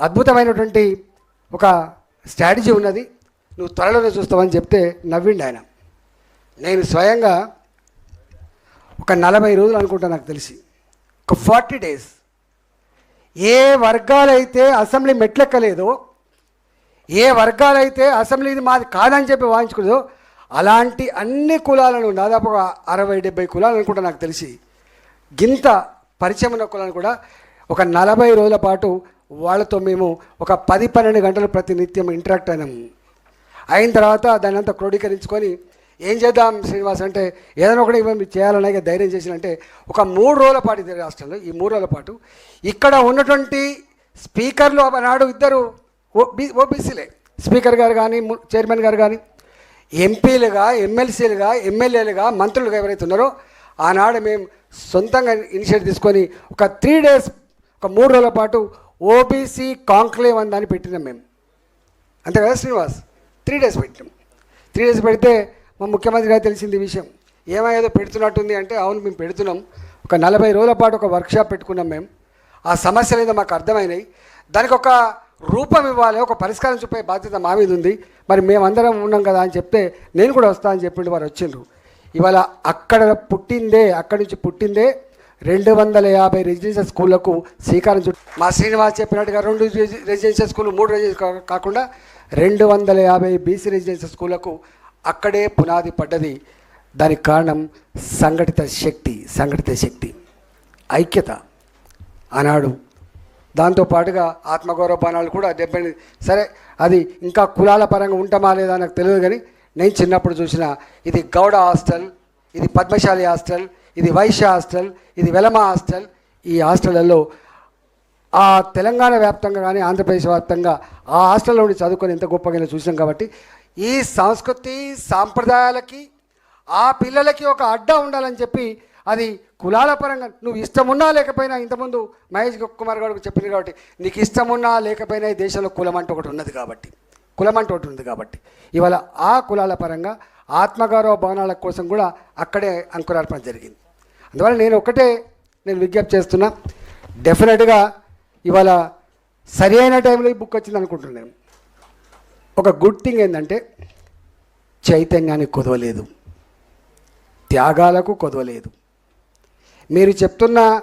అద్భుతమైనటువంటి ఒక స్ట్రాటజీ ఉన్నది. నువ్వు త్వరలోనే చూస్తావని చెప్తే నవ్విండి ఆయన. నేను స్వయంగా ఒక నలభై రోజులు అనుకుంటా నాకు తెలిసి. ఒక ఫార్టీ డేస్. ఏ వర్గాలైతే అసెంబ్లీ మెట్లెక్కలేదో ఏ వర్గాలైతే అసెంబ్లీ ఇది మాది కాదని చెప్పి వాయించుకుందో అలాంటి అన్ని కులాలను దాదాపుగా అరవై డెబ్బై కులాలు అనుకుంటా నాకు తెలిసి గింత పరిచయం ఉన్న కులాలను కూడా ఒక నలభై రోజుల పాటు వాళ్ళతో మేము ఒక పది పన్నెండు గంటలు ప్రతి నిత్యం ఇంటరాక్ట్ అయినాము అయిన తర్వాత దాన్ని అంతా క్రోడీకరించుకొని ఏం చేద్దాం శ్రీనివాస్ అంటే ఏదైనా ఒకటి మేము చేయాలనే ధైర్యం చేసినంటే ఒక మూడు రోజుల పాటు ఇది రాష్ట్రంలో ఈ మూడు రోజుల పాటు ఇక్కడ ఉన్నటువంటి స్పీకర్లు ఆనాడు ఇద్దరు ఓబీ ఓబీసీలే స్పీకర్ గారు కానీ చైర్మన్ గారు కానీ ఎంపీలుగా ఎమ్మెల్సీలుగా ఎమ్మెల్యేలుగా మంత్రులుగా ఎవరైతే ఉన్నారో ఆనాడు మేము సొంతంగా ఇనిషియేటివ్ తీసుకొని ఒక త్రీ డేస్ ఒక మూడు రోజుల పాటు ఓబీసీ కాంక్లేవ్ అని దాన్ని పెట్టినాం మేము. అంతే కదా శ్రీనివాస్? త్రీ డేస్ పెట్టినాం. త్రీ డేస్ పెడితే మా ముఖ్యమంత్రి గారు తెలిసింది ఈ విషయం. ఏమయ్యేదో పెడుతున్నట్టుంది అంటే అవును మేము పెడుతున్నాం. ఒక నలభై రోజుల పాటు ఒక వర్క్షాప్ పెట్టుకున్నాం మేము. ఆ సమస్యలు ఏదో మాకు అర్థమైనాయి. దానికి ఒక రూపం ఇవ్వాలి ఒక పరిష్కారం చూపే బాధ్యత మా మీద ఉంది. మరి మేమందరం ఉన్నాం కదా అని చెప్తే నేను కూడా వస్తా అని చెప్పిండు వారు వచ్చిండ్రు. ఇవాళ అక్కడ పుట్టిందే అక్కడి నుంచి పుట్టిందే రెండు వందల యాభై రెసిడెన్షియల్ స్కూళ్ళకు శ్రీకారం చుట్టూ మా శ్రీనివాస్ చెప్పినట్టుగా రెండు రెసిడెన్షియల్ స్కూల్ మూడు రెసిడెన్షియల్ కాకుండా రెండు వందల యాభై బీసీ రెసిడెన్షియల్ స్కూళ్ళకు అక్కడే పునాది పడ్డది. దానికి కారణం సంఘటిత శక్తి సంఘటిత శక్తి ఐక్యత. ఆనాడు దాంతో పాటుగా ఆత్మగౌరవ బాణాలు కూడా డెబ్బై సరే అది ఇంకా కులాల పరంగా ఉంటామా లేదా నాకు తెలియదు కానీ నేను చిన్నప్పుడు చూసిన ఇది గౌడ హాస్టల్ ఇది పద్మశాలి హాస్టల్ ఇది వైశ్య హాస్టల్ ఇది వెలమ హాస్టల్. ఈ హాస్టళ్ళలో ఆ తెలంగాణ వ్యాప్తంగా కానీ ఆంధ్రప్రదేశ్ వ్యాప్తంగా ఆ హాస్టల్లో ఉండి చదువుకొని ఎంత గొప్పగా చూసాం కాబట్టి ఈ సంస్కృతి సాంప్రదాయాలకి ఆ పిల్లలకి ఒక అడ్డా ఉండాలని చెప్పి అది కులాల పరంగా నువ్వు ఇష్టమున్నా లేకపోయినా ఇంతకుముందు మహేష్ కుమార్ గారు చెప్పింది కాబట్టి నీకు ఇష్టమున్నా లేకపోయినా ఈ దేశంలో కులం అంటూ ఒకటి ఉన్నది కాబట్టి. కులం అంటూ ఒకటి ఉంది కాబట్టి. ఇవాళ ఆ కులాల పరంగా ఆత్మగౌరవ భవనాల కోసం కూడా అక్కడే అంకురార్పణ జరిగింది. అందువల్ల నేను ఒకటే నేను విజ్ఞప్తి చేస్తున్నా డెఫినెట్గా ఇవాళ సరి అయిన టైంలో ఈ బుక్ వచ్చింది అనుకుంటున్నాను. ఒక గుడ్ థింగ్ ఏంటంటే చైతన్యానికి కొదవలేదు. త్యాగాలకు కొదవలేదు. మీరు చెప్తున్న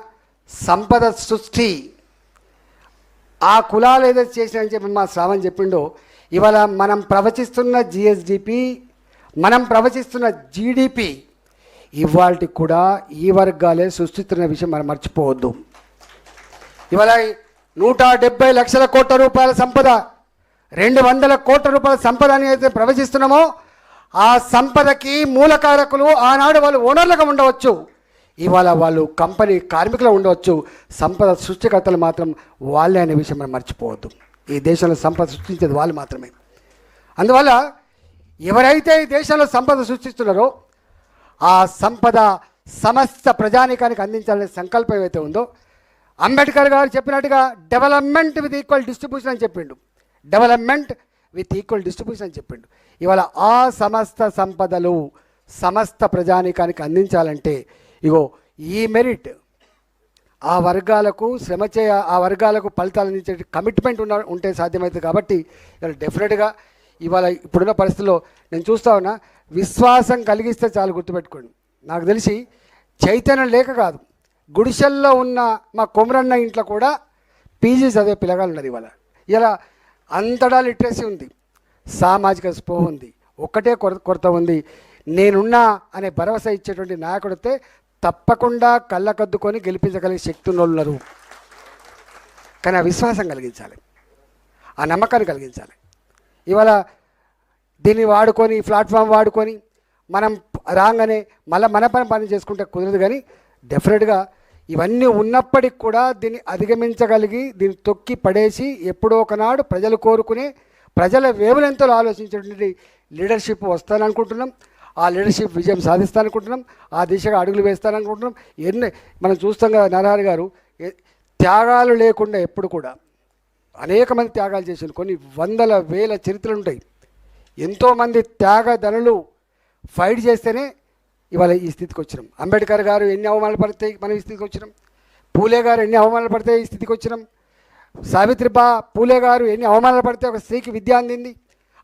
సంపద సృష్టి ఆ కులాలు ఏదైతే చేసినని చెప్పి మా శ్రావణ్ చెప్పిండో ఇవాళ మనం ప్రవచిస్తున్న జిఎస్డిపి మనం ప్రవచిస్తున్న జీడిపి ఇవాళకి కూడా ఈ వర్గాలే సృష్టిస్తున్న విషయం మనం మర్చిపోవద్దు. ఇవాళ నూట డెబ్బై లక్షల కోట్ల రూపాయల సంపద రెండు వందల కోట్ల రూపాయల సంపద అని అయితే ప్రవచిస్తున్నామో ఆ సంపదకి మూలకారకులు ఆనాడు వాళ్ళు ఓనర్లుగా ఉండవచ్చు. ఇవాళ వాళ్ళు కంపెనీ కార్మికులు ఉండవచ్చు. సంపద సృష్టికర్తలు మాత్రం వాళ్ళే అనే విషయం మనం మర్చిపోవద్దు. ఈ దేశంలో సంపద సృష్టించేది వాళ్ళు మాత్రమే. అందువల్ల ఎవరైతే ఈ దేశంలో సంపద సృష్టిస్తున్నారో ఆ సంపద సమస్త ప్రజానికానికి అందించాలనే సంకల్పం ఏదైతే ఉందో అంబేద్కర్ గారు చెప్పినట్టుగా డెవలప్మెంట్ విత్ ఈక్వల్ డిస్ట్రిబ్యూషన్ అని చెప్పిండు. డెవలప్మెంట్ విత్ ఈక్వల్ డిస్ట్రిబ్యూషన్ అని చెప్పిండు. ఇవాళ ఆ సమస్త సంపదలు సమస్త ప్రజానికానికి అందించాలంటే ఇగో ఈ మెరిట్ ఆ వర్గాలకు శ్రమ చేయ ఆ వర్గాలకు ఫలితాలు అందించే కమిట్మెంట్ ఉన్న ఉంటే సాధ్యమవుతుంది కాబట్టి ఇవాళ డెఫినెట్గా ఇవాళ ఇప్పుడున్న పరిస్థితుల్లో నేను చూస్తా ఉన్నా విశ్వాసం కలిగిస్తే చాలు గుర్తుపెట్టుకోండి. నాకు తెలిసి చైతన్యం లేక కాదు గుడిసెల్లో ఉన్న మా కొమరన్న ఇంట్లో కూడా పీజీ చదివే పిల్లగాలు ఉన్నారు ఇవాళ. ఇలా అంతటా లిటరసీ ఉంది సామాజిక స్పృహ ఉంది ఒక్కటే కొర కొరత ఉంది. నేనున్నా అనే భరోసా ఇచ్చేటువంటి నాయకుడితే తప్పకుండా కళ్ళకద్దుకొని గెలిపించగలిగే శక్తి ఉన్నోళ్ళు ఉన్నారు. కానీ ఆ విశ్వాసం కలిగించాలి ఆ నమ్మకాన్ని కలిగించాలి. ఇవాళ దీన్ని వాడుకొని ప్లాట్ఫామ్ వాడుకొని మనం రాగానే మళ్ళీ మన పని పని చేసుకుంటే కుదరదు కానీ డెఫినెట్గా ఇవన్నీ ఉన్నప్పటికి కూడా దీన్ని అధిగమించగలిగి దీన్ని తొక్కి పడేసి ఎప్పుడో ఒకనాడు ప్రజలు కోరుకునే ప్రజల వేవులెంతలో ఆలోచించేటువంటి లీడర్షిప్ వస్తాననుకుంటున్నాం. ఆ లీడర్షిప్ విజయం సాధిస్తాననుకుంటున్నాం. ఆ దిశగా అడుగులు వేస్తాననుకుంటున్నాం. ఎన్ని మనం చూస్తాం కదా నరహరి గారు త్యాగాలు లేకుండా ఎప్పుడు కూడా అనేక మంది త్యాగాలు చేసిన కొన్ని వందల వేల చరిత్రలు ఉంటాయి. ఎంతోమంది త్యాగధనులు ఫైట్ చేస్తేనే ఇవాళ ఈ స్థితికి వచ్చినాం. అంబేద్కర్ గారు ఎన్ని అవమానాలు పడితే మనం ఈ స్థితికి వచ్చినాం. పూలే గారు ఎన్ని అవమానాలు పడితే ఈ స్థితికి వచ్చినాం. సావిత్రిబా పూలే గారు ఎన్ని అవమానాలు పడితే ఒక స్త్రీకి విద్య అందింది.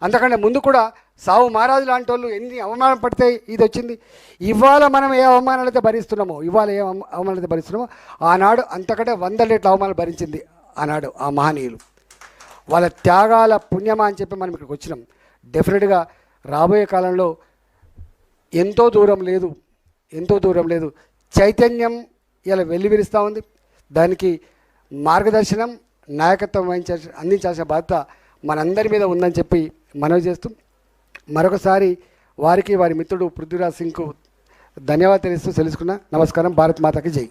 అంతకంటే ముందు కూడా సావు మహారాజు లాంటి వాళ్ళు ఎన్ని అవమానాలు పడితే ఇది వచ్చింది. ఇవాళ మనం ఏ అవమానాలు అయితే భరిస్తున్నామో ఇవాళ ఏ అవమ- అవమానాలు అయితే భరిస్తున్నామో ఆనాడు అంతకంటే వంద రేట్ల అవమానాలు భరించింది అన్నాడు ఆ మహనీయులు. వాళ్ళ త్యాగాల పుణ్యమా అని చెప్పి మనం ఇక్కడికి వచ్చినాం. డెఫినెట్గా రాబోయే కాలంలో ఎంతో దూరం లేదు ఎంతో దూరం లేదు. చైతన్యం ఇలా వెల్లివిరుస్తూ ఉంది. దానికి మార్గదర్శనం నాయకత్వం వహించాల్సి అందించాల్సిన బాధ్యత మనందరి మీద ఉందని చెప్పి మనవి చేస్తూ మరొకసారి వారికి వారి మిత్రుడు పృథ్వీరాజ్ సింగ్కు ధన్యవాదాలు తెలుస్తూ తెలుసుకున్నా నమస్కారం. భారత్ మాతకి జై.